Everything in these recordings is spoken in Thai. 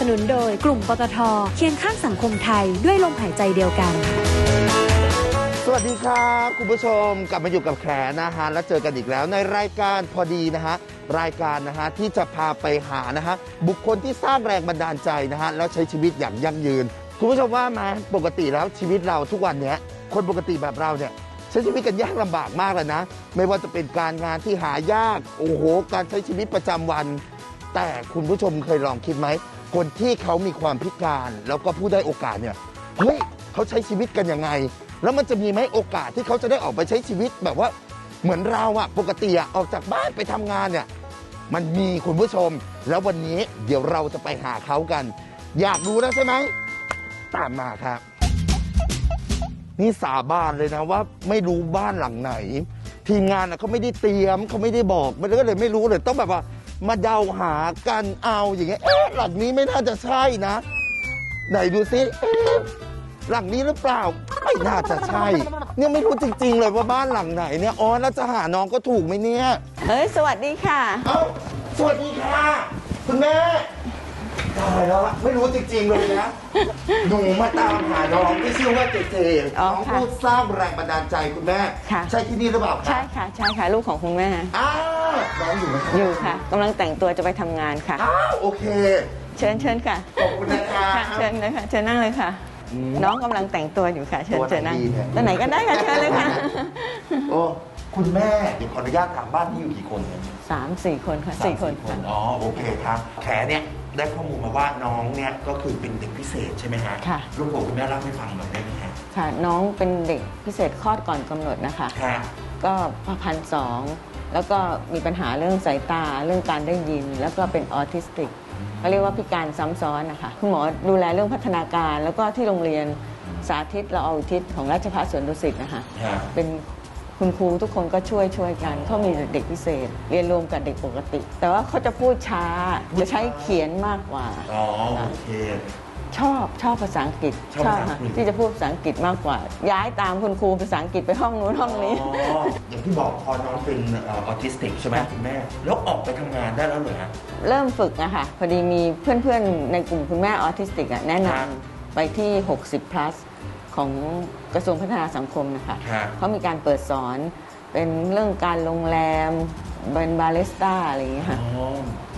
สนับสนุนโดยกลุ่มปตทเคียงข้างสังคมไทยด้วยลมหายใจเดียวกัน สวัสดีครับคุณผู้ชมกลับมาอยู่กับแขนะฮะแล้วเจอกันอีกแล้วในรายการพอดีนะฮะรายการนะฮะที่จะพาไปหานะฮะบุคคลที่สร้างแรงบันดาลใจนะฮะแล้วใช้ชีวิตอย่างยั่งยืน คุณผู้ชมว่าไหมปกติแล้วชีวิตเราทุกวันเนี้ยคนปกติแบบเราเนี่ยใช้ชีวิตกันยากลำบากมากเลยนะ ไม่ว่าจะเป็นการงานที่หายากโอ้โห การใช้ชีวิตประจำวัน แต่คุณผู้ชมเคยลองคิดไหม คนที่เขามีความพิการ แล้วก็ผู้ได้โอกาสเนี่ยเฮ้ยเขาใช้ชีวิตกันยังไง แล้วมันจะมีไหมโอกาสที่เขาจะได้ออกไปใช้ชีวิตแบบว่าเหมือนเราอะปกติอะออกจากบ้านไปทำงานเนี่ยมันมีคุณผู้ชม แล้ววันนี้เดี๋ยวเราจะไปหาเขากัน อยากรู้แล้วใช่ไหมตามมาครับ นี่สาบานเลยนะว่า ไม่รู้บ้านหลังไหน ทีมงานน่ะเขาไม่ได้เตรียมเขาไม่ได้บอกมันก็เลยไม่รู้เลยต้องแบบว่า มาเดาหากันเอาอย่างเงี้ยเอ๊ะหลังนี้ไม่น่าจะใช่นะ ไหนดูซิเอ๊ะหลังนี้หรือเปล่า ไม่น่าจะใช่ เนี่ยไม่รู้จริง ๆ เลยว่าบ้านหลังไหนเนี่ยอ๋อแล้วจะหาน้องก็ถูกไหมเนี่ย เฮ้ย สวัสดีค่ะ เอ้าสวัสดีค่ะ คุณแม่ ตายแล้วอะไม่รู้จริงๆเลยนะ หนูมาตามหาน้องที่ชื่อว่าเจเจอ๋น้อองค่ะผู้สร้างแรงบันดาลใจคุณแม่ค่ะใช่ที่นี่หรือเปล่าคะใช่ค่ะ ใช่ค่ะ ลูกของคุณแม่ อ้าวน้องอยู่ไหมอยู่ค่ะกำลังแต่งตัวจะไปทำงานค่ะ อ้าวโอเค เชิญเชิญค่ะขอบคุณนะคะค่ะเชิญเลยค่ะเชิญนั่งเลยค่ะ อืมน้องกำลังแต่งตัวอยู่ค่ะ เชิญตัวไหนเชิญนั่งดีเนี่ย ตัวไหนก็ได้ค่ะเชิญเลยค่ะโอ้คุณแม่เดี๋ยวขออนุญาตถามบ้านที่อยู่กี่คนเนี่ยสามสี่คนค่ะสี่คนค่ะ อ๋อโอเคครับ แขเนี่ย ได้ข้อมูลมาว่าน้องเนี่ยก็คือเป็นเด็กพิเศษใช่ไหมฮะค่ะ ลูกผมคุณแม่เล่าให้ฟังหน่อยได้ไหมฮะค่ะ น้องเป็นเด็กพิเศษคลอดก่อนกำหนดนะคะ ค่ะก็พันสองแล้วก็มีปัญหาเรื่องสายตาเรื่องการได้ยิน แล้วก็เป็นออทิสติกเขาเรียกว่าพิการซ้ำซ้อนนะคะคุณหมอดูแลเรื่องพัฒนาการ แล้วก็ที่โรงเรียนสาธิตเราเอาทิศของราชภัฏสวนดุสิตนะคะ ค่ะเป็น คุณครูทุกคนก็ช่วยช่วยกันเขามีเด็กพิเศษ เรียนรวมกับเด็กปกติ แต่ว่าเขาจะพูดช้าจะใช้เขียนมากกว่าอ๋อโอเคชอบชอบภาษาอังกฤษชอบภาษาอังกฤษค่ะที่จะพูดภาษาอังกฤษมากกว่า ย้ายตามคุณครูภาษาอังกฤษไปห้องนู้นห้องนี้อ๋ออย่างที่บอกพอน้องเป็นเออทิสติกใช่ไหมค่ะคุณแม่แล้วออกไปทำงานได้แล้วเหรอฮะเริ่มฝึกอะค่ะพอดีมีเพื่อนๆในกลุ่มคุณแม่ออทิสติกอะแนะนครับำไปที่ 60 plus ของกระทรวงพัฒนาสังคมนะคะครับ เขามีการเปิดสอนเป็นเรื่องการโรงแรมเป็นบาริสต้าอะไรอย่างเงี้ยค่ะ อ๋อ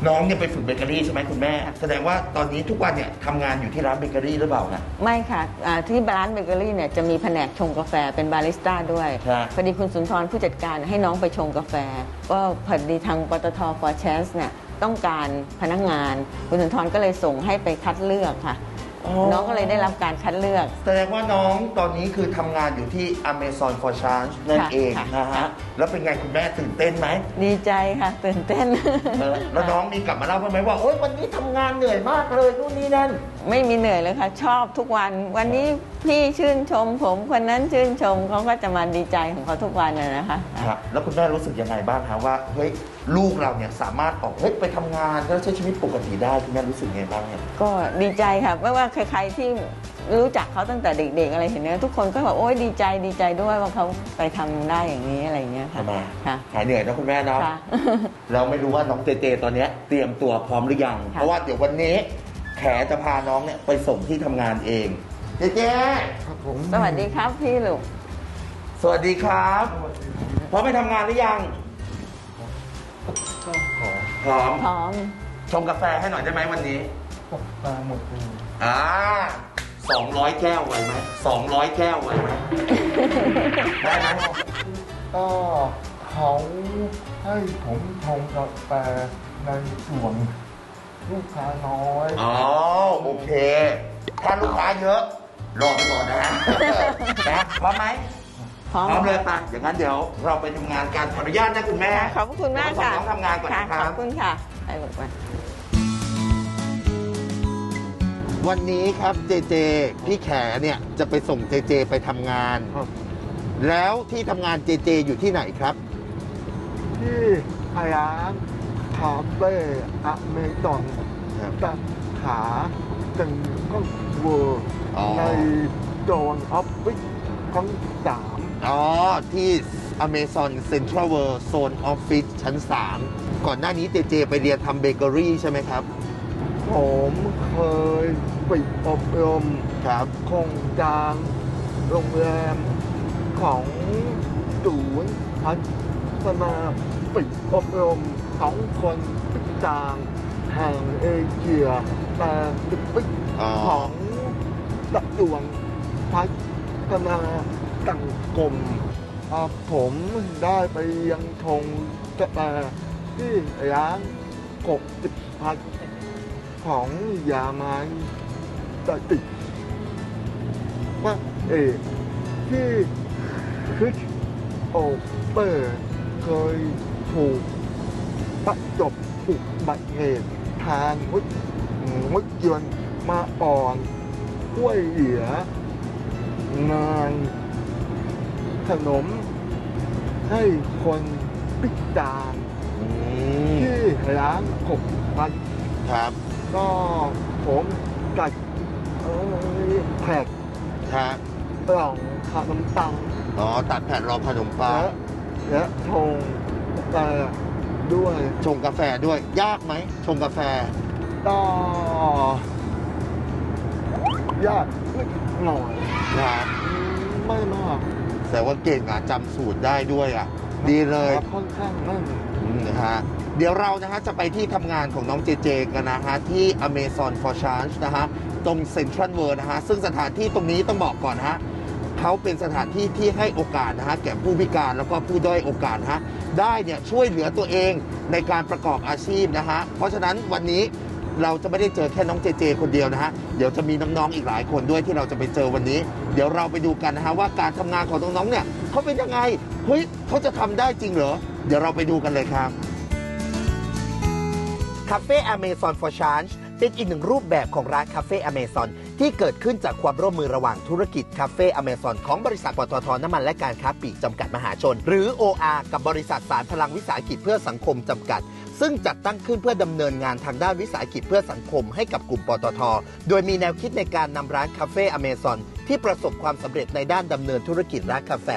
น้องเนี่ยไปฝึกเบเกอรี่ใช่ไหมคุณแม่ แสดงว่าตอนนี้ทุกวันเนี่ยทำงานอยู่ที่ร้านเบเกอรี่หรือเปล่านะ ไม่ค่ะอ่าที่ร้านเบเกอรี่เนี่ยจะมีแผนกชงกาแฟเป็นบาริสต้าด้วยครับ พอดีคุณสุนทรผู้จัดการให้น้องไปชงกาแฟ ก็พอดีทางปตท for chance เนี่ยต้องการพนักงาน คุณสุนทรก็เลยส่งให้ไปคัดเลือกค่ะ น้องก็เลยได้รับการคัดเลือก แสดงว่าน้องตอนนี้คือทำงานอยู่ที่ Amazon for Change นั่นค่ะเองค่ะนะฮะ ค่ะ แล้วเป็นไงคุณแม่ตื่นเต้นไหมดีใจค่ะตื่นเต้น เออแล้วน้องมีกลับมาเล่าบ้างไหมว่าโอ๊ยวันนี้ทำงานเหนื่อยมากเลยนู่นนี่นั่น ไม่มีเหนื่อยเลยค่ะ ชอบทุกวัน วันนี้พี่ชื่นชมผมคนนั้นชื่นชมเขาก็จะมาดีใจของเขาทุกวันน่ะนะคะ ครับแล้วคุณแม่รู้สึกยังไงบ้างคะว่าเฮ้ย ลูกเราเนี่ยสามารถออกเฮ้ยไปทำงานแล้วใช้ชีวิตปกติได้คุณแม่รู้สึกยังไงบ้างเนี่ย ก็ดีใจค่ะไม่ว่าใครๆที่รู้จักเขาตั้งแต่เด็กๆอะไรเห็นเนี่ยทุกคนก็แบบโอ้ยดีใจดีใจด้วยว่าเขาไปทำได้อย่างนี้อะไรอย่างเงี้ยค่ะทำไม ค่ะหายเหนื่อยนะคุณแม่เนาะค่ะเราไม่รู้ว่าน้องเจเจตอนเนี้ยเตรียมตัวพร้อมหรือยัง ค่ะ เพราะว่าเดี๋ยววันนี้แขจะพาน้องเนี่ยไปส่งที่ทำงานเอง เจเจสวัสดีครับพี่ลูก สวัสดีครับพร้อมไปทำงานหรือยัง พร้อม พร้อม ชงกาแฟให้หน่อยได้ไหมวันนี้มาหมดเลยอ่าสองร้อยแก้วไหวไหมสองร้อยแก้วไหวไหมได้ไหมก็เขาให้ผมชงกาแฟในส่วนลูกค้าน้อยอ๋อโอเค ถ้าลูกค้าเยอะ รอไปก่อนนะฮะนะพร้อมไหม พร้อมพร้อมเลยปะอย่างนั้นเดี๋ยวเราไปทำงานกันขออนุญาตนะคุณแม่ขอบพระคุณมากค่ะเดี๋ยวผมขอน้องทำงานก่อนนะคขรัอบบคุณค่ะไปลูกไปวันนี้ครับเจเจพี่แขเนี่ยจะไปส่งเจเจไปทำงานครับแล้วที่ทำงานเจเจอยู่ที่ไหนครับที่พยานคาเฟ่อเมซอนครับตัดขาจังก็เวอร์อ๋อในโดนออฟฟิศทั้งสาม อ๋อ ที่ Amazon Central World Zone Office ชั้น 3 ก่อนหน้านี้เจเจไปเรียนทำเบเกอรี่ใช่ไหมครับ ผมเคยไปอบรมครับโครงการโรงแรมของศูนย์พัฒนาปิดอบรมของคนพิการแห่งเอเชียแปซิฟิกอ๋อของกระทรวงพัฒนา สังคมอาผมได้ไปยังทงกระแตที่ร้านกบจิบพัดของยาไมันตะติดว่าเอกที่คริสโอเปอร์เคยถูกประจบอุบัติเหตุทางรถรถยนต์มาอ่อนช่วยเหลืองาน นมให้คนพิการอืมที่ร้านขบพันครับก็ผมกัดเอ่อแผกครับกล่องขนมปังอ๋อตัดแผ่นรองขนมปังและและชงแต่ด้วยชงกาแฟด้วยยากไหมชงกาแฟก็ยากนิดหน่อยนะครับไม่มาก แต่ว่าเก่งอะจำสูตรได้ด้วยอะ ดีเลยค่อนข้างแน่นอืมนะฮะเดี๋ยวเรานะฮะจะไปที่ทำงานของน้องเจเจกันนะฮะที่ Amazon for Change นะฮะตรง Central World นะฮะซึ่งสถานที่ตรงนี้ต้องบอกก่อนนะฮะเขาเป็นสถานที่ที่ให้โอกาสนะฮะแก่ผู้พิการแล้วก็ผู้ด้อยโอกาสนะฮะได้เนี่ยช่วยเหลือตัวเองในการประกอบอาชีพนะฮะเพราะฉะนั้นวันนี้ เราจะไม่ได้เจอแค่น้องเจเจคนเดียวนะฮะ เดี๋ยวจะมีน้องๆอีกหลายคนด้วยที่เราจะไปเจอวันนี้ เดี๋ยวเราไปดูกันนะฮะว่าการทำงานของน้องๆเนี่ยเขาเป็นยังไง เฮ้ยเขาจะทำได้จริงเหรอ เดี๋ยวเราไปดูกันเลยครับคาเฟ่ Amazon for Change เป็นอีกหนึ่งรูปแบบของร้านคาเฟ่ Amazon ที่เกิดขึ้นจากความร่วมมือระหว่างธุรกิจคาเฟ่ Amazon ของบริษัทปตทน้ำมันและการค้าปลีกจำกัดมหาชน หรือ OR กับบริษัทสารพลังวิสาหกิจเพื่อสังคมจำกัด ซึ่งจัดตั้งขึ้นเพื่อดำเนินงานทางด้านวิสาหกิจเพื่อสังคมให้กับกลุ่มปตท โดยมีแนวคิดในการนำร้านคาเฟ่ Amazon ที่ประสบความสำเร็จในด้านดำเนินธุรกิจร้านกาแฟ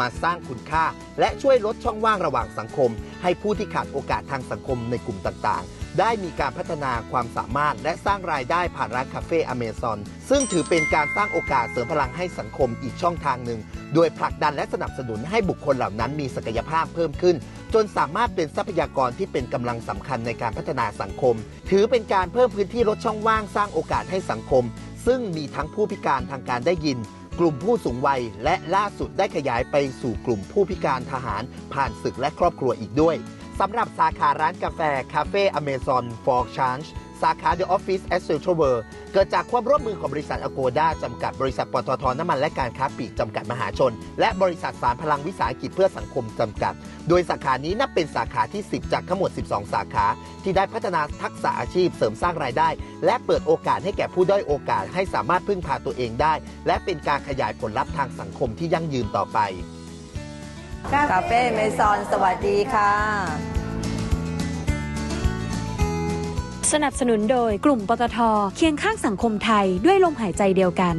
มาสร้างคุณค่า และช่วยลดช่องว่างระหว่างสังคม ให้ผู้ที่ขาดโอกาสทางสังคมในกลุ่มต่างๆ ได้มีการพัฒนาความสามารถ และสร้างรายได้ผ่านร้านคาเฟ่อเมซอนซึ่งถือเป็นการสร้างโอกาสเสริมพลังให้สังคมอีกช่องทางหนึ่ง โดยผลักดันและสนับสนุนให้บุคคลเหล่านั้นมีศักยภาพเพิ่มขึ้น จนสามารถเป็นทรัพยากรที่เป็นกำลังสำคัญในการพัฒนาสังคม ถือเป็นการเพิ่มพื้นที่ลดช่องว่างสร้างโอกาสให้สังคม ซึ่งมีทั้งผู้พิการทางการได้ยินกลุ่มผู้สูงวัยและล่าสุดได้ขยายไปสู่กลุ่มผู้พิการทหาร ผ่านศึกและครอบครัวอีกด้วย สำหรับสาขาร้านกาแฟ คาเฟ่ Amazon for Change สาขา The Office at Central World เกิดจากความร่วมมือของบริษัท Agoda จำกัดบริษัทปตทน้ำมันและการค้าปลีกจำกัดมหาชน และบริษัทสารพลังวิสาหกิจเพื่อสังคมจำกัด โดยสาขานี้นับเป็นสาขาที่ 10 จากทั้งหมด 12 สาขา ที่ได้พัฒนาทักษะอาชีพเสริมสร้างรายได้ และเปิดโอกาสให้แก่ผู้ด้อยโอกาสให้สามารถพึ่งพาตัวเองได้ และเป็นการขยายผลลัพธ์ทางสังคมที่ยั่งยืนต่อไป คาเฟ่เมซอนสวัสดีค่ะ สนับสนุนโดยกลุ่มปตทเคียงข้างสังคมไทยด้วยลมหายใจเดียวกัน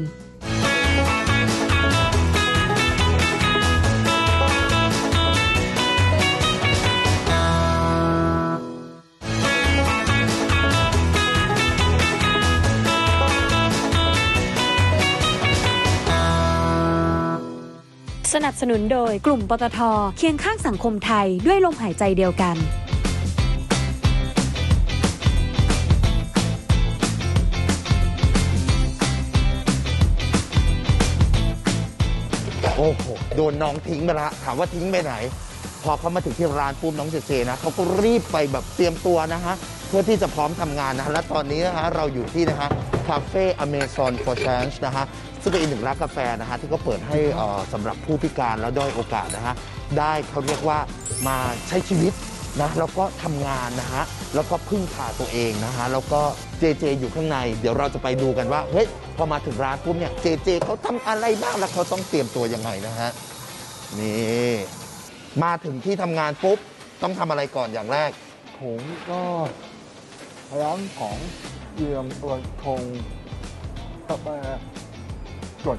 สนับสนุนโดยกลุ่มปตทเคียงข้างสังคมไทยด้วยลมหายใจเดียวกัน โอ้โห โดนน้องทิ้งไปละ ถามว่าทิ้งไปไหน พอเขามาถึงที่ร้านปุ๊บน้องเจเจนะเขาก็รีบไปแบบเตรียมตัวนะฮะ เพื่อที่จะพร้อมทำงานนะฮะและตอนนี้นะฮะเราอยู่ที่นะฮะคาเฟ่อเมซอนฟอร์ชนส์นะฮะ ซึ่งเป็นอีกหนึ่งร้านกาแฟนะฮะที่เขาเปิดให้เอ่อสำหรับผู้พิการและด้อยโอกาสนะฮะได้เขาเรียกว่ามาใช้ชีวิตนะแล้วก็ทำงานนะฮะแล้วก็พึ่งพาตัวเองนะฮะแล้วก็เจเจอยู่ข้างใน เดี๋ยวเราจะไปดูกันว่าเฮ้ยพอมาถึงร้านปุ๊บเนี่ยเจเจเขาทำอะไรบ้างแล้วเขาต้องเตรียมตัวยังไงนะฮะนี่ มาถึงที่ทำงานปุ๊บ ต้องทำอะไรก่อนอย่างแรก ผมก็ล้างของเตรียมตัวชงกาแฟ กด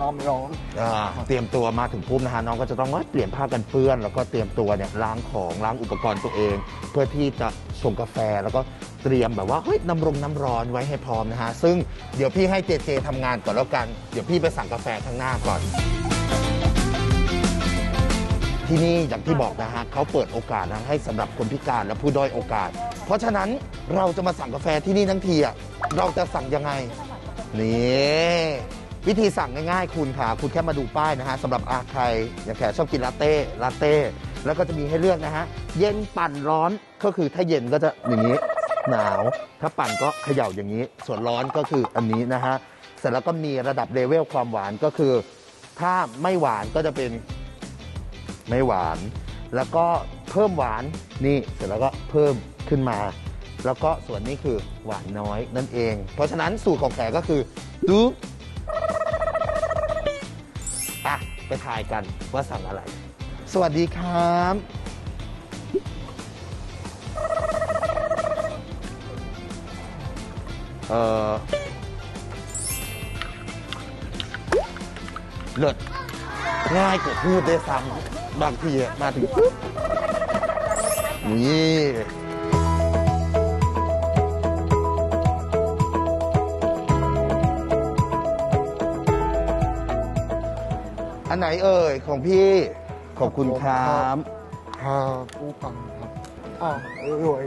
น้ำร้อนอ่าเตรียมตัวมาถึงปุ๊บนะฮะน้องก็จะต้องเปลี่ยนผ้ากันเปื้อน แล้วก็เตรียมตัวเนี่ยล้างของล้างอุปกรณ์ตัวเอง เพื่อที่จะชงกาแฟแล้วก็เตรียมแบบว่าเฮ้ยน้ำรงน้ำร้อนไว้ให้พร้อมนะฮะซึ่งเดี๋ยวพี่ให้เจเจทำงานก่อนแล้วกันเดี๋ยวพี่ไปสั่งกาแฟข้างหน้าก่อน ที่นี่อย่างที่บอกนะฮะเขาเปิดโอกาสนะให้สำหรับคนพิการและผู้ด้อยโอกาส เพราะฉะนั้นเราจะมาสั่งกาแฟที่นี่ทั้งทีอะเราจะสั่งยังไงนี่ วิธีสั่งง่ายๆ คุณค่ะ คุณแค่มาดูป้ายนะฮะสำหรับอาใครอย่างแขกชอบกินลาเต้ลาเต้ แล้วก็จะมีให้เลือกนะฮะ เย็นปั่นร้อนก็คือถ้าเย็นก็จะอย่างนี้หนาว ถ้าปั่นก็เขย่าอย่างนี้ ส่วนร้อนก็คืออันนี้นะฮะ เสร็จแล้วก็มีระดับเลเวลความหวานก็คือ ถ้าไม่หวานก็จะเป็นไม่หวาน แล้วก็เพิ่มหวานนี่เสร็จแล้วก็เพิ่มขึ้นมา แล้วก็ส่วนนี้คือหวานน้อยนั่นเอง เพราะฉะนั้นสูตรของแขกก็คือดู ไปทายกันว่าสั่งอะไร สวัสดีครับ เออเลิศง่ายกว่าพูดได้วยซ้ำบางทีอะมาถึงปุ๊บนี่ ไหนเอ่ยของพี่ ขอบคุณครับฮาปูปังครับอะอร่อย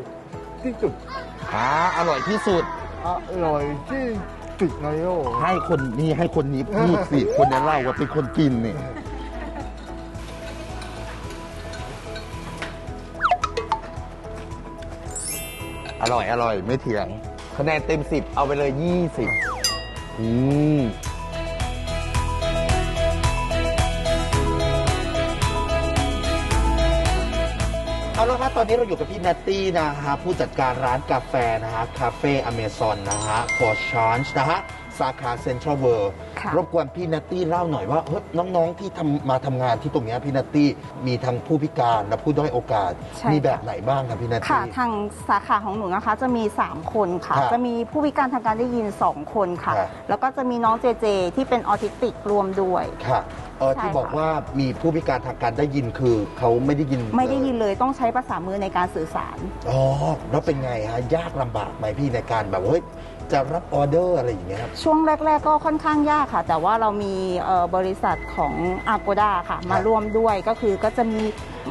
ที่สุดอ่าอร่อยที่สุด อร่อยที่สุดในโลกให้คนนี้ให้คนนี้พูดสิ คนนี้เล่าว่าเป็นคนกินนี่อร่อยอร่อยไม่เถียง คะแนนเต็มสิบเอาไปเลยยี่สิบอืม ตอนนี้เราอยู่กับพี่แนตตี้นะฮะผู้จัดการร้านกาแฟนะฮะคาเฟ่อเมซอนนะฮะ for change นะฮะ สาขาเซ็นทรัลเวิลด์ค่ะ รบกวนพี่แนตตี้เล่าหน่อยว่าเฮ้ยน้องๆที่ทำมาทำงานที่ตรงเนี้ยพี่แนตตี้มีทั้งผู้พิการและผู้ด้อยโอกาส ใช่ มีค่ะแบบไหนบ้างครับพี่แนตค่ะตี้ ทางสาขาของหนูนะคะจะมี 3 คนค่ะ ครับจะมีผู้พิการทางการได้ยิน 2 คนค่ะ ครับ แล้วก็จะมีน้องเจเจที่เป็นออทิสติกรวมด้วย ค่ะเออใช่ที่ค่ะ บอกว่ามีผู้พิการทางการได้ยินคือเขาไม่ได้ยินไม่ได้ยินเลเลยต้องใช้ภาษามือในการสื่อสาร อ๋อแล้วเป็นไงฮะยากลำบากไหมพี่ในการแบบว่าเฮ้ย จะรับออเดอร์อะไรอย่างเงี้ยครับ ช่วงแรก ๆ ก็ค่อนข้างยากค่ะ แต่ว่าเรามีเอ่อบริษัทของ Agoda ค่ะ มาร่วมด้วยก็คือก็จะมี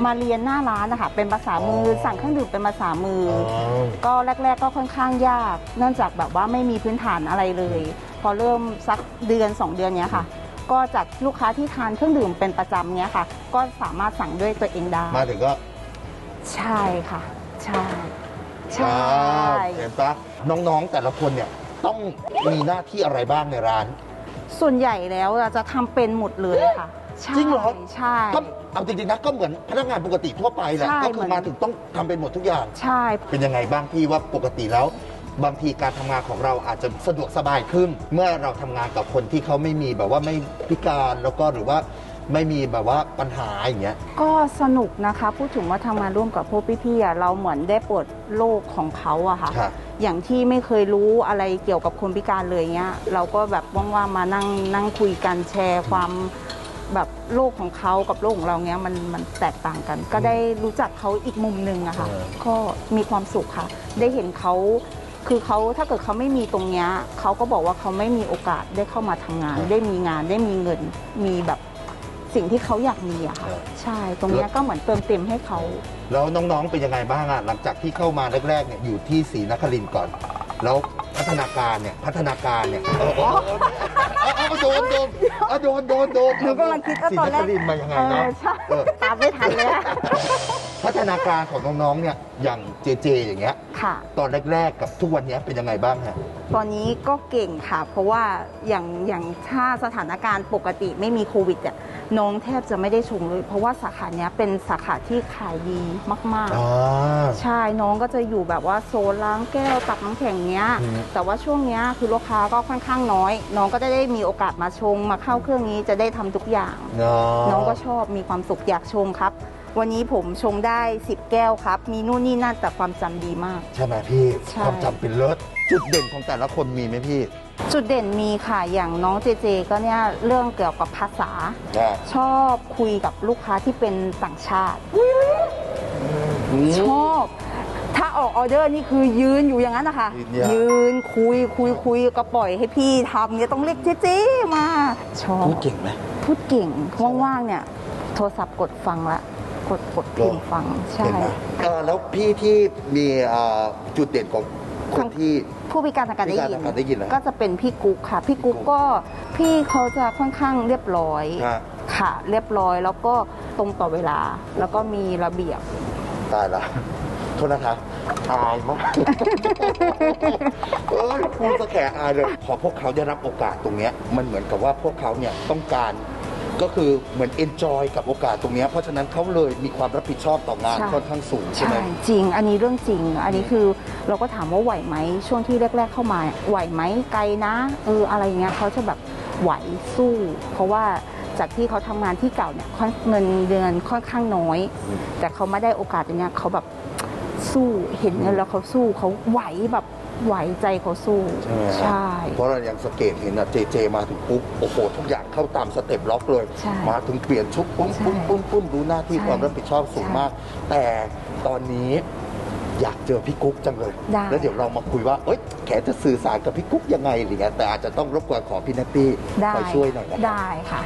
มาเรียนหน้าร้านนะคะเป็นภาษามือออสั่งเครื่องดื่มเป็นภาษามืออ๋ออ ก็แรก ๆ ก็ค่อนข้างยาก เนื่องจากแบบว่าไม่มีพื้นฐานอะไรเลย พอเริ่มสักเดือน 2 เดือนเนี้ยค่ะ ก็จากลูกค้าที่ทานเครื่องดื่มเป็นประจำเนี้ยค่ะ ก็สามารถสั่งด้วยตัวเองได้มาถึงก็ ใช่ค่ะ ใช่ ใช่ อ่าเห็นปะน้องๆแต่ละคนเนี่ยต้องมีหน้าที่อะไรบ้างในร้าน ส่วนใหญ่แล้วเราจะทำเป็นหมดเลยค่ะใช่จริงเหรอ ใช่ ก็เอาจริงๆนะก็เหมือนพนักงานปกติทั่วไปแหละใช่ก็คือเหมือน มาถึงต้องทำเป็นหมดทุกอย่าง ใช่ เป็นยังไงบ้างพี่ว่าปกติแล้ว บางทีการทำงานของเราอาจจะสะดวกสบายขึ้น เมื่อเราทำงานกับคนที่เขาไม่มีแบบว่าไม่พิการแล้วก็หรือว่า ไม่มีแบบว่าปัญหาอย่างเงี้ย ก็สนุกนะคะ พูดถึงว่าทำงานร่วมกับพวกพี่ๆอะเราเหมือนได้เปิดโลกของเขาอะค่ะ ครับอย่างที่ไม่เคยรู้อะไรเกี่ยวกับคนพิการเลยเงี้ย เราก็แบบว่างๆมานั่งนั่งคุยกันแชร์ความแบบโลกของเขากับโลกของเราเงี้ยมันมันแตกต่างกัน ก็ได้รู้จักเขาอีกมุมหนึ่งอะค่ะ เออ ก็มีความสุขค่ะ ได้เห็นเขาคือเขาถ้าเกิดเขาไม่มีตรงเนี้ยเขาก็บอกว่าเขาไม่มีโอกาสได้เข้ามาทำงาน ได้มีงานได้มีเงินมีแบบ สิ่งที่เขาอยากมีอะค่ะใช่ตรงเนี้ยก็เหมือนเติมเต็มให้เขา แล้วน้องๆเป็นยังไงบ้างอะหลังจากที่เข้ามาแรกๆเนี่ยอยู่ที่ศรีนครินทร์ก่อน แล้วพัฒนาการเนี่ยพัฒนาการเนี่ยเออเออเออเออเออโดนโดนเออโดนโดนโดนหนูกำลังคิดว่าตอนแรกศรีนครินทร์มายังไงเอเนาะอใช่เออตามไม่ทันเลยอะ พัฒนาการของน้องๆเนี่ยอย่างเจเจ อย่างเงี้ย ค่ะ ตอนแรกๆกับทุกวันเนี้ยเป็นยังไงบ้างฮะ ตอนนี้ก็เก่งค่ะ เพราะว่าอย่างอย่างถ้าสถานการณ์ปกติไม่มีโควิดอะน้องแทบจะไม่ได้ชงเลย เพราะว่าสาขาเนี้ยเป็นสาขาที่ขายดีมากอ๋อๆใช่น้องก็จะอยู่แบบว่าโซนล้างแก้วตักน้ำแข็งเนี้ย อืม แต่ว่าช่วงเนี้ยคือลูกค้าก็ค่อนข้างน้อย น้องก็จะได้มีโอกาสมาชงมาเข้าเครื่องนี้จะได้ทำทุกอย่างเนาะน้องก็ชอบมีความสุขอยากชงครับ วันนี้ผมชงได้ 10 แก้วครับ มีนู่นนี่นั่นแต่ความจำดีมาก ใช่ไหมพี่ใช่ ความจำเป็นเลิศจุดเด่นของแต่ละคนมีไหมพี่จุดเด่นมีค่ะ อย่างน้องเจเจก็เนี่ยเรื่องเกี่ยวกับภาษา อ่าชอบคุยกับลูกค้าที่เป็นต่างชาติ ชอบ ถ้าออกออเดอร์นี่คือยืนอยู่อย่างนั้นนะคะ ยืนยาวยืนคุยคุยคุยก็ปล่อยให้พี่ทำเนี่ยต้องเรียกเจเจมา ชอบ พูดเก่งไหมพูดเก่งว่างๆเนี่ย โทรศัพท์กดฟังละ กดกดพิมพ์ฟังใช่เก่งไหมเออแล้วพี่ที่มีเอ่อจุดเด่นของคนที่ ผู้พิการทางการได้พิการยิทางการได้ยินเหรอก็จะเป็นพี่กุ๊กค่ะ พี่กุ๊กก็พี่เขาจะค่อนข้างเรียบร้อยฮะค่ะ เรียบร้อยแล้วก็ตรงต่อเวลา แล้วก็มีระเบียบ ตายละโทษนะคะอายมาก เออพูดสแขอายเลย พอพวกเขาได้รับโอกาสตรงเนี้ย มันเหมือนกับว่าพวกเขาเนี่ยต้องการ ก็คือเหมือนเอนจอยกับโอกาสตรงเนี้ยเพราะฉะนั้นเขาเลยมีความรับผิดชอบต่องานใช่ ค่อนข้างสูงใช่ไหมใช่จริง อันนี้เรื่องจริง อันนี้คือเราก็ถามว่าไหวไหมช่วงที่แรก ๆ เข้ามา ไหวไหมไกลนะเอออะไรเงี้ยเขาจะแบบไหวสู้ เพราะว่าจากที่เขาทำงานที่เก่าเนี่ยค่อนเงินเดือนค่อนข้างน้อยอืมแต่เขาไม่ได้โอกาสอย่างเงี้ยเขาแบบสู้เห็นแล้วเขาสู้เขาไหวแบบ ไหวใจเขาสู้ใช่ไหมใช่ เพราะเรายังสงเกตเห็นอะเจเจมาถึงปุ๊บโอ้โหทุกอย่างเข้าตามสเต็ปล็อกเลย ใช่มาถึงเปลี่ยนชุดปุ้มใช่ปุ้มปุ้มปุ้มรู้หน้าที่ใช่ความรับผิดชอบสูงใช่มาก แต่ตอนนี้อยากเจอพี่กุ๊กจังเลย ได้ แล้วเดี๋ยวเรามาคุยว่าเอ้ยแขจะสื่อสารกับพี่กุ๊กยังไงอะไรเงี้ยแต่อาจจะต้องรบกวนขอพี่นัตตี้ได้คอยช่วยหน่อยนะได้ค่ะ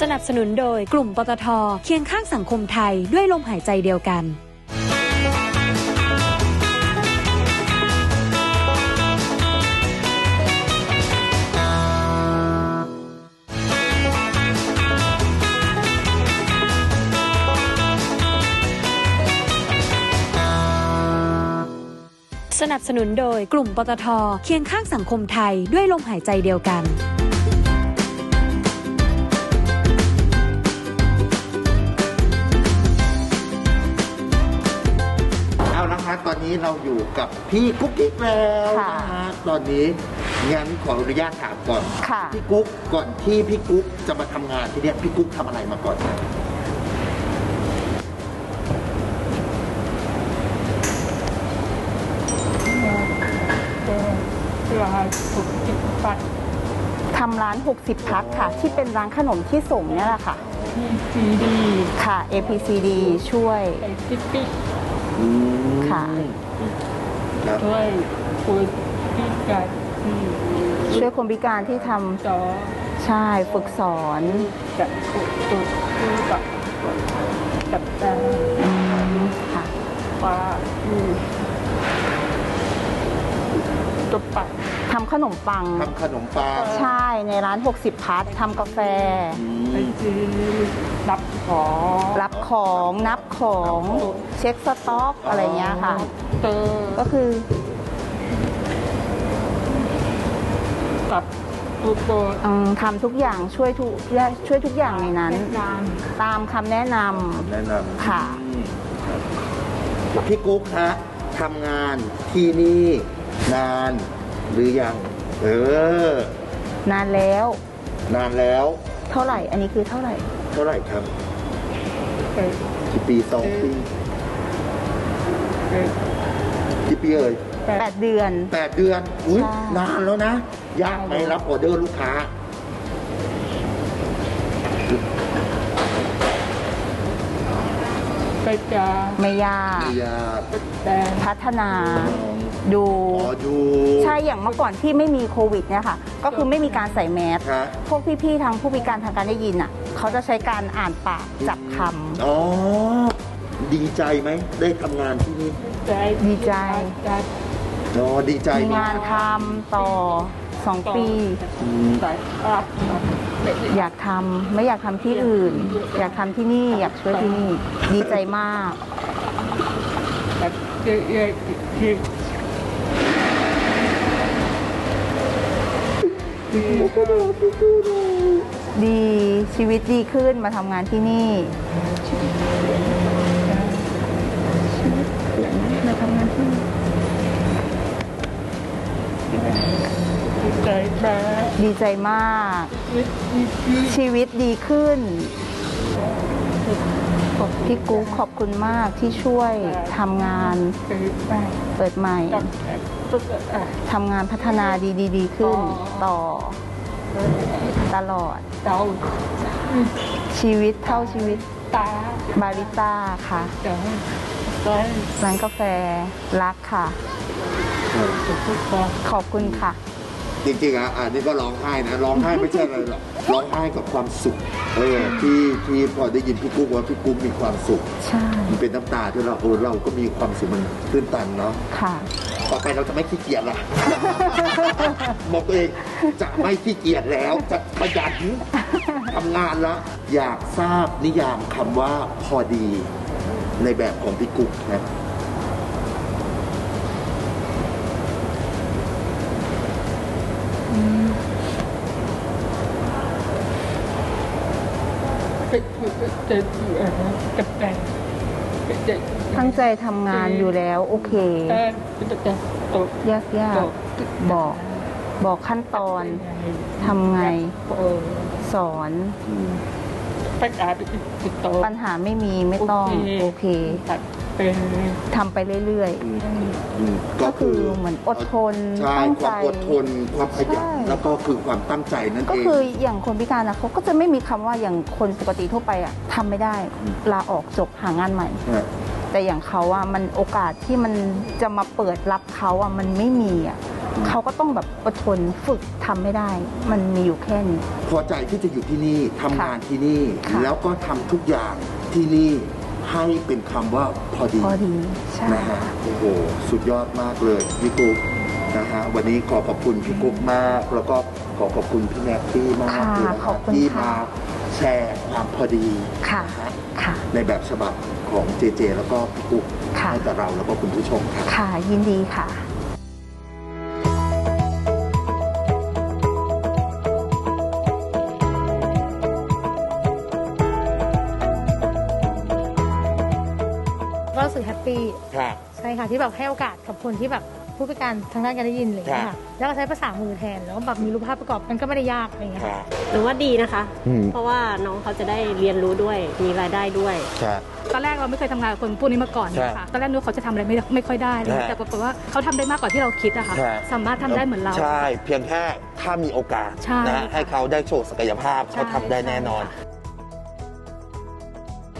สนับสนุนโดยกลุ่มปตทเคียงข้างสังคมไทยด้วยลมหายใจเดียวกัน สนับสนุนโดยกลุ่มปตทเคียงข้างสังคมไทยด้วยลมหายใจเดียวกัน นนี้เราอยู่กับพี่กุ๊กกิ๊กแล้วค่ะนะฮะตอนนี้งั้นขออนุญาตถามก่อนค่ะ พี่กุ๊กก่อนที่พี่กุ๊กจะมาทำงานที่เนี้ยพี่กุ๊กทำอะไรมาก่อนทำร้าน 60 พักค่ะ ที่เป็นร้านขนมที่ส่งเนี่ยแหละค่ะซีดีค่ะ APCD ช่วย ไอซิปปี้ ค่ะ ครับช่วยคุยพิการที่ช่วยคนพิการที่ทจอำใช่ฝึกสอนกับตัวตัวกับกับตาอืมค่ะ ฟ้าอยู่ตัวปัดทำขนมปัง ทำขนมปังใช่ในร้าน 60 พัททำกาแฟไปซื้อ รับของรับของนับของเช็คสต็อกอะไรเงี้ยค่ะเตอก็คือกับตัวโปรอืมทำทุกอย่างช่วยทุกช่วยทุกอย่างในนั้นนานตามคำแนะนแนะนำค่ะำพี่กุ๊กฮะทำงานที่นี่นานหรือยัง เออ นานแล้ว นานแล้ว เท่าไหร่ อันนี้คือเท่าไหร่ เท่าไหร่ครับไปกี่ปีสองปีไปกี่ปีเอ่ยแปดเดือนแปดเดือนอุ้ยใช่นานแล้วนะยากไหมรับออเดอร์ลูกค้าไปจาไม่ยากไม่ยากแต่พัฒนาดูขอดูใช่อย่างเมื่อก่อนที่ไม่มีโควิดเนี่ยค่ะ ก็คือไม่มีการใส่แมสฮะพวกพี่ๆทางผู้พิการทางการได้ยินอะ เขาจะใช้การอ่านปากจับคำอ๋อ ดีใจไหม ได้ทำงานที่นี่ใจดีใจจะโอ้ดีใจมีมากงานทำต่อสองปี อืมอยากทำไม่อยากทำที่อื่น อยากทำที่นี่อยากช่วยที่นี่ ดีใจมากดี ชีวิตดีขึ้นมาทำงานที่นี่มาทำงานที่นี่ดีใจมากชีวิตดีขึ้น พี่กุ๊กขอบคุณมากที่ช่วยทำงานเปิดใหม่ทำงานพัฒนาดีดีดีขึ้นต่อ ตลอดชีวิตเท่าชีวิตบาริสต้าค่ะร้านกาแฟรักค่ะ ขอบคุณค่ะ จริงๆอะอันนี้ก็ร้องไห้นะร้องไห้ไม่ใช่อะไรหรอกร้องไห้กับความสุขเออที่ที่พอได้ยินพี่กุ๊กว่าพี่กุ๊กมีความสุข ใช่ มันเป็นน้ำตาที่เราเออเราก็มีความสุขมันตื้นตันเนาะค่ะ ต่อไปเราจะไม่ขี้เกียจละ บอกตัวเองจะไม่ขี้เกียจแล้วจะขยันทำงานละอยากทราบนิยามคำว่าพอดีในแบบของพี่กุ๊กนะ ตั้งใจทำงานอยู่แล้ว โอเคยากยากบอก บอกขั้นตอนทำไง สอนปัญหาไม่มีไม่ต้อง โอเค ทำไปเรื่อย อืมก็คือเหมือนอดทนใช่ตั้งคใจวามอดทนความขยันใช่ แล้วก็คือความตั้งใจนั่นๆก็เอง คืออย่างคนพิการนะเขาก็จะไม่มีคำว่าอย่างคนปกติทั่วไปอะทำไม่ได้อืม ลาออกจบหางานใหม่ฮะแต่อย่างเขาอะมันโอกาสที่มันจะมาเปิดรับเขาอะมันไม่มีอะเขาก็ต้องแบบอดทนฝึกทำไม่ได้ มันมีอยู่แค่นี้ พอใจที่จะอยู่ที่นี่ทำงานที่นี่ ค่ะ แล้วก็ทำทุกอย่างที่นี่ ให้เป็นคำว่าพอดีพอดีใช่นะฮะโอ้โหสุดยอดมากเลยพี่กุ๊กนะฮะวันนี้ขอขอบคุณพี่กุ๊กมาก แล้วก็ขอขอบคุณพี่แนตตี้มากค่ะเลยนะขอบคุณที่ค่ะ มาแชร์ความพอดีค่ะนะฮะค่ะ ในแบบฉบับของเจเจ แล้วก็พี่กุ๊กค่ะ ให้กับเราแล้วก็คุณผู้ชมครับ ค่ะยินดีค่ะ รู้สึกแฮปปี้ครับ ใช่ค่ะที่แบบให้โอกาสกับคนที่แบบผู้พิการทางด้านการได้ยินอะไรอย่างเงี้ยครัค่ะบแล้วก็ใช้ภาษามือแทนแล้วก็แบบมีรูปภาพประกอบมันก็ไม่ได้ยากอะไรอย่างเงี้ยคค่ะรับหรือว่าดีนะคะ อืม เพราะว่าน้องเขาจะได้เรียนรู้ด้วยมีรายได้ด้วยครับตอนแรกเราไม่เคยทำงานกับคนพวกนี้มาก่อนนะครัคะบตอนแรกนึกว่าเขาจะทำอะไรไม่ไม่ค่อยได้เลยครับแต่ปรากฏว่าเขาทำได้มากกว่าที่เราคิดอะค่ะครับสามารถทำได้เหมือนเรา ใช่ เพียงแค่ถ้ามีโอกาสใช่นะฮะให้เขาได้โชว์ศักยภาพเขาทำได้แน่นอน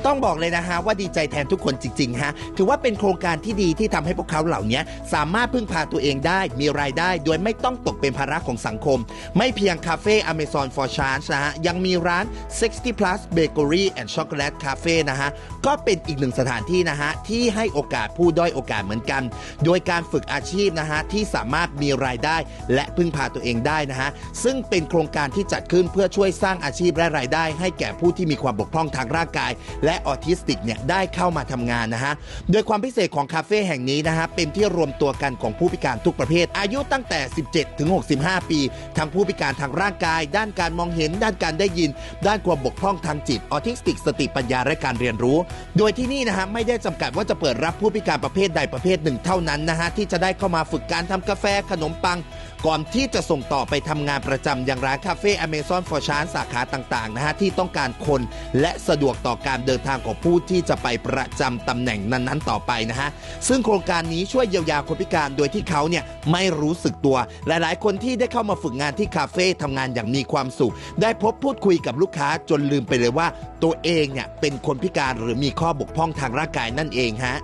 ต้องบอกเลยนะฮะว่าดีใจแทนทุกคนจริงๆฮะถือว่าเป็นโครงการที่ดีที่ทำให้พวกเขาเหล่านี้สามารถพึ่งพาตัวเองได้มีรายได้ โดยไม่ต้องตกเป็นภาระของสังคม ไม่เพียงคาเฟ่ Amazon for Chance นะฮะยังมีร้าน 60 plus bakery and chocolate cafe นะฮะก็เป็นอีกหนึ่งสถานที่นะฮะที่ให้โอกาสผู้ด้อยโอกาสเหมือนกัน โดยการฝึกอาชีพนะฮะที่สามารถมีรายได้ และพึ่งพาตัวเองได้นะฮะซึ่งเป็นโครงการที่จัดขึ้นเพื่อช่วยสร้างอาชีพและรายได้ ให้แก่ผู้ที่มีความบกพร่องทางร่างกายและออทิสติกเนี่ยได้เข้ามาทำงานนะฮะ โดยความพิเศษของคาเฟ่แห่งนี้นะฮะเป็นที่รวมตัวกันของผู้พิการทุกประเภท อายุตั้งแต่ 17 ถึง 65 ปี ทั้งผู้พิการทางร่างกาย ด้านการมองเห็น ด้านการได้ยิน ด้านความบกพร่องทางจิตออทิสติก สติปัญญาและการเรียนรู้ โดยที่นี่นะฮะไม่ได้จำกัดว่าจะเปิดรับผู้พิการประเภทใดประเภทหนึ่งเท่านั้นนะฮะที่จะได้เข้ามาฝึกการทำกาแฟขนมปัง ก่อนที่จะส่งต่อไปทำงานประจำอย่างร้านคาเฟ่ Amazon for Chance สาขาต่างๆนะฮะที่ต้องการคนและสะดวกต่อการเดินทางของผู้ที่จะไปประจำตำแหน่งนั้นๆ ต่อไปนะฮะซึ่งโครงการนี้ช่วยเยียวยาคนพิการโดยที่เขาเนี่ยไม่รู้สึกตัว หลายๆ คนที่ได้เข้ามาฝึกงานที่คาเฟ่ทำงานอย่างมีความสุข ได้พบพูดคุยกับลูกค้าจนลืมไปเลยว่า ตัวเองเนี่ยเป็นคนพิการหรือมีข้อบกพร่องทางร่างกายนั่นเองฮะ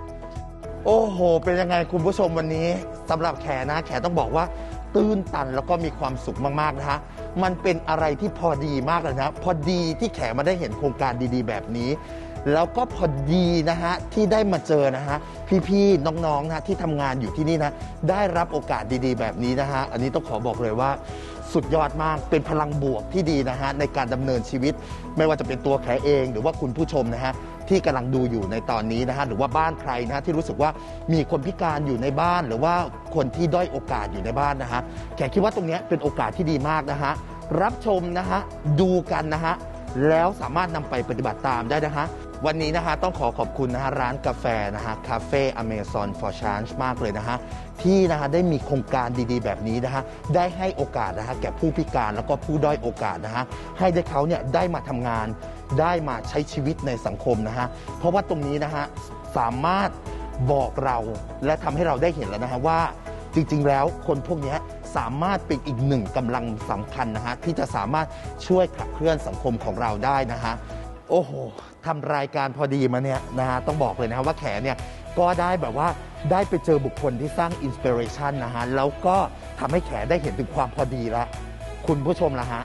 โอ้โห เป็นยังไงคุณผู้ชมวันนี้สำหรับแขนะแขต้องบอกว่า ตื้นตันแล้วก็มีความสุขมากๆนะฮะมันเป็นอะไรที่พอดีมากเลยนะพอดีที่แขมาได้เห็นโครงการดีๆ แบบนี้ แล้วก็พอดีนะฮะที่ได้มาเจอนะฮะพี่ๆน้องๆนะที่ทำงานอยู่ที่นี่นะได้รับโอกาสดีๆ แบบนี้นะฮะอันนี้ต้องขอบอกเลยว่า สุดยอดมากเป็นพลังบวกที่ดีนะฮะในการดำเนินชีวิต ไม่ว่าจะเป็นตัวแขเองหรือว่าคุณผู้ชมนะฮะ ที่กำลังดูอยู่ในตอนนี้นะฮะหรือว่าบ้านใครนะฮะที่รู้สึกว่ามีคนพิการอยู่ในบ้าน หรือว่าคนที่ด้อยโอกาสอยู่ในบ้านนะฮะแขคิดว่าตรงเนี้ยเป็นโอกาสที่ดีมากนะฮะรับชมนะฮะดูกันนะฮะแล้วสามารถนำไปปฏิบัติตามได้นะฮะวันนี้นะฮะต้องขอขอบคุณนะฮะร้านกาแฟนะฮะคาเฟ่อเมซอนฟอร์ชานมากเลยนะฮะที่นะฮะได้มีโครงการดีๆ แบบนี้นะฮะได้ให้โอกาสนะฮะแก่ผู้พิการแล้วก็ผู้ด้อยโอกาสนะฮะให้ได้เขาเนี่ยได้มาทำงาน ได้มาใช้ชีวิตในสังคมนะฮะ เพราะว่าตรงนี้นะฮะสามารถบอกเราและทำให้เราได้เห็นแล้วนะฮะว่าจริงๆ แล้วคนพวกเนี้ยสามารถเป็นอีกหนึ่งกำลังสำคัญนะฮะที่จะสามารถช่วยขับเคลื่อนสังคมของเราได้นะฮะ โอ้โหทำรายการพอดีมาเนี่ยนะฮะต้องบอกเลยนะฮะว่าแขเนี่ยก็ได้แบบว่าได้ไปเจอบุคคลที่สร้างอินสปิเรชันนะฮะแล้วก็ทำให้แขได้เห็นถึงความพอดีละคุณผู้ชมละฮะ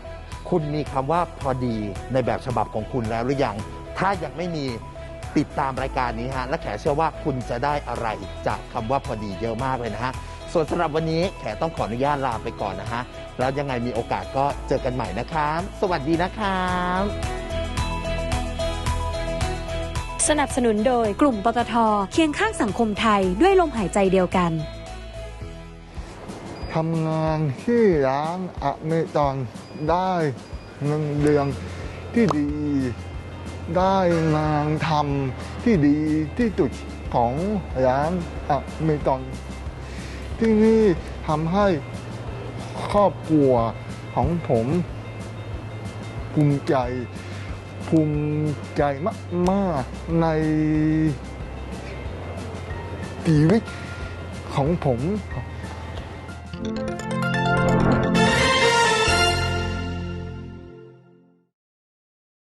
คุณมีคำว่าพอดีในแบบฉบับของคุณแล้วหรือยัง ถ้ายังไม่มีติดตามรายการนี้ฮะ และแขเชื่อว่าคุณจะได้อะไรจากคำว่าพอดีเยอะมากเลยนะฮะ ส่วนสำหรับวันนี้แขต้องขออนุญาตลาไปก่อนนะฮะ แล้วยังไงมีโอกาสก็เจอกันใหม่นะครับ สวัสดีนะครับสนับสนุนโดยกลุ่มปตทเคียงข้างสังคมไทยด้วยลมหายใจเดียวกัน ทำงานที่ร้านอเมซอนได้เงินเดือนที่ดี ได้งานทำที่ดีที่สุดของร้านอเมซอนที่นี่ทำให้ครอบครัวของผมภูมิใจภูมิใจมากๆในชีวิตของผม Thank you.